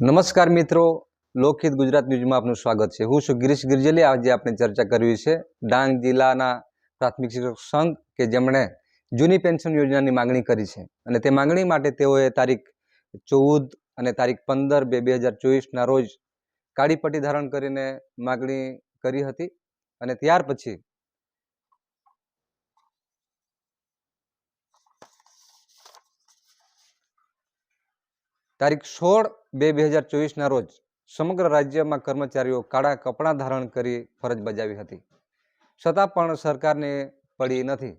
નમસ્કાર મિત્રો. લોકહિત ગુજરાત ન્યૂઝમાં આપનું સ્વાગત છે. હું છું ગિરીશ ગિરજલી આજે આપણે ચર્ચા કરવી છે ડાંગ જિલ્લાના પ્રાથમિક શિક્ષક સંઘ કે જેમણે જૂની પેન્શન યોજનાની માગણી કરી છે. અને તે માગણી માટે તેઓએ તારીખ ચૌદ અને તારીખ પંદર બે બે હજાર ચોવીસના રોજ કાળી પટ્ટી ધારણ કરીને માગણી કરી હતી. અને ત્યાર પછી તારીખ સોળ બે બે હજાર ચોવીસના રોજ સમગ્ર રાજ્યમાં કર્મચારીઓ કાળા કપડાં ધારણ કરી ફરજ બજાવી હતી. છતાં પણ સરકારને પડી નથી.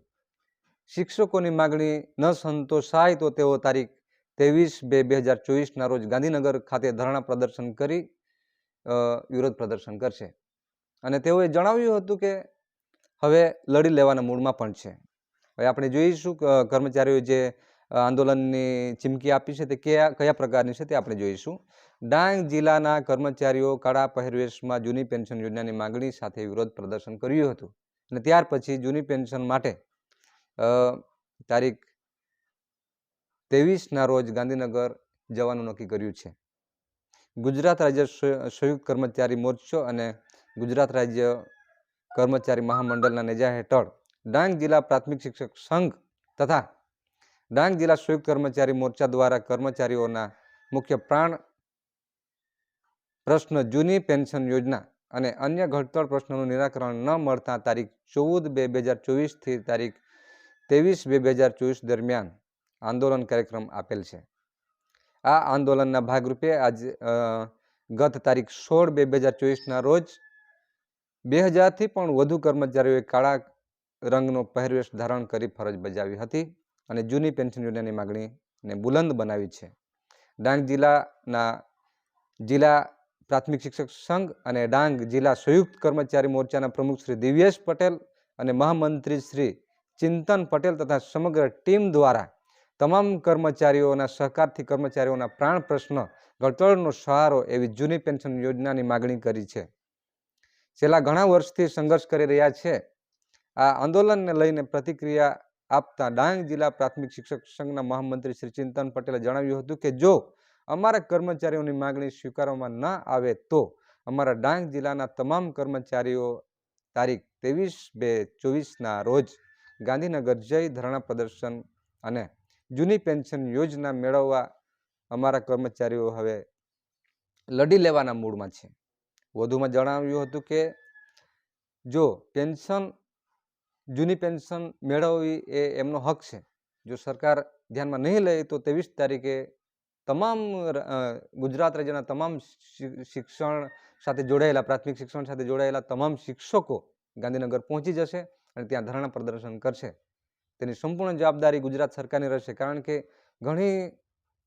શિક્ષકોની માગણી ન સંતોષાય તો તેઓ તારીખ ત્રેવીસ બે બે હજાર ચોવીસના રોજ ગાંધીનગર ખાતે ધરણા પ્રદર્શન કરી વિરોધ પ્રદર્શન કરશે. અને તેઓએ જણાવ્યું હતું કે હવે લડી લેવાના મૂડમાં પણ છે. હવે આપણે જોઈશું કર્મચારીઓ જે આંદોલનની ચીમકી આપી છે તે કયા કયા પ્રકારની છે તે આપણે જોઈશું. ડાંગ જિલ્લાના કર્મચારીઓ કાળા પહેરવેશમાં જૂની પેન્શન યોજનાની માગણી સાથે વિરોધ પ્રદર્શન કર્યું હતું અને ત્યાર પછી જૂની પેન્શન માટે તારીખ ત્રેવીસના રોજ ગાંધીનગર જવાનું નક્કી કર્યું છે. ગુજરાત રાજ્ય સંયુ- સંયુક્ત કર્મચારી મોરચો અને ગુજરાત રાજ્ય કર્મચારી મહામંડળના નેજા હેઠળ ડાંગ જિલ્લા પ્રાથમિક શિક્ષક સંઘ તથા ડાંગ જિલ્લા સંયુક્ત કર્મચારી મોરચા દ્વારા કર્મચારીઓના મુખ્ય પ્રાણ પ્રશ્ન જૂની પેન્શન યોજના અને અન્ય ઘડતર પ્રશ્નોનું નિરાકરણ ન મળતા તારીખ ચૌદ બે બે હજાર ચોવીસથી તારીખ ત્રેવીસ બે બે હજાર ચોવીસ દરમિયાન આંદોલન કાર્યક્રમ આપેલ છે. આ આંદોલનના ભાગરૂપે આજ ગત તારીખ સોળ બે બે હજાર ચોવીસના રોજ બે હજારથી પણ વધુ કર્મચારીઓએ કાળા રંગનો પહેરવેશ ધારણ કરી ફરજ બજાવી હતી. અને જૂની પેન્શન યોજનાની માગણીને બુલંદ બનાવી છે. ડાંગ જિલ્લાના જિલ્લા પ્રાથમિક શિક્ષક સંઘ અને ડાંગ જિલ્લા સંયુક્ત કર્મચારી મોરચાના પ્રમુખ શ્રી દિવ્યેશ પટેલ અને મહામંત્રી શ્રી ચિંતન પટેલ તથા સમગ્ર ટીમ દ્વારા તમામ કર્મચારીઓના સહકારથી કર્મચારીઓના પ્રાણ પ્રશ્ન ઘડતરનો સહારો એવી જૂની પેન્શન યોજનાની માગણી કરી છે. છેલ્લા ઘણા વર્ષથી સંઘર્ષ કરી રહ્યા છે. આ આંદોલનને લઈને પ્રતિક્રિયા આપતા ડાંગ જિલ્લા પ્રાથમિક શિક્ષક સંઘના મહામંત્રી શ્રી ચિંતન પટેલે જણાવ્યું હતું કે, જો અમારા કર્મચારીઓની માગણી સ્વીકારવામાં ન આવે તો અમારા ડાંગ જિલ્લાના તમામ કર્મચારીઓ તારીખ ત્રેવીસ બે ચોવીસના રોજ ગાંધીનગર જઈ ધરણા પ્રદર્શન અને જૂની પેન્શન યોજના મેળવવા અમારા કર્મચારીઓ હવે લડી લેવાના મૂડમાં છે. વધુમાં જણાવ્યું હતું કે, જો પેન્શન જૂની પેન્શન મેળવવી એ એમનો હક છે. જો સરકાર ધ્યાનમાં નહીં લે તો ત્રેવીસ તારીખે તમામ ગુજરાત રાજ્યના તમામ શિક્ષણ સાથે જોડાયેલા, પ્રાથમિક શિક્ષણ સાથે જોડાયેલા તમામ શિક્ષકો ગાંધીનગર પહોંચી જશે અને ત્યાં ધરણા પ્રદર્શન કરશે. તેની સંપૂર્ણ જવાબદારી ગુજરાત સરકારની રહેશે કારણ કે ઘણી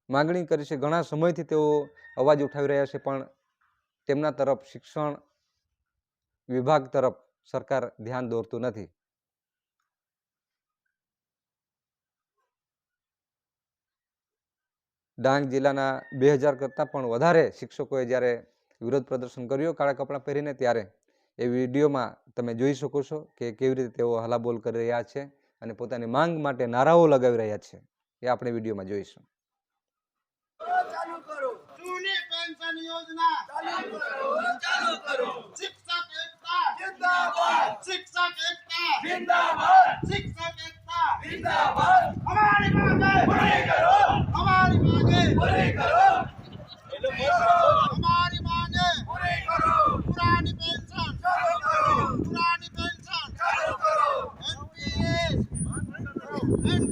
માગણી કરી છે, ઘણા સમયથી તેઓ અવાજ ઉઠાવી રહ્યા છે, પણ તેમના તરફ શિક્ષણ વિભાગ તરફ સરકાર ધ્યાન દોરતું નથી. ડાંગ જિલ્લાના બે હજાર કરતાં પણ વધારે શિક્ષકોએ જ્યારે વિરોધ પ્રદર્શન કર્યું કાળા કપડાં પહેરીને ત્યારે એ વિડીયોમાં તમે જોઈ શકો છો કે કેવી રીતે તેઓ હલાબોલ કરી રહ્યા છે અને પોતાની માંગ માટે નારાઓ લગાવી રહ્યા છે. એ આપણે વિડીયોમાં જોઈશું. ચાલુ કરો. જૂની પેન્શન યોજના. ચાલુ કરો. ચાલુ કરો. શિક્ષક એકતા. શિક્ષક એકતા.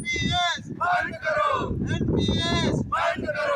एनपीएस बंद करो एनपीएस बंद करो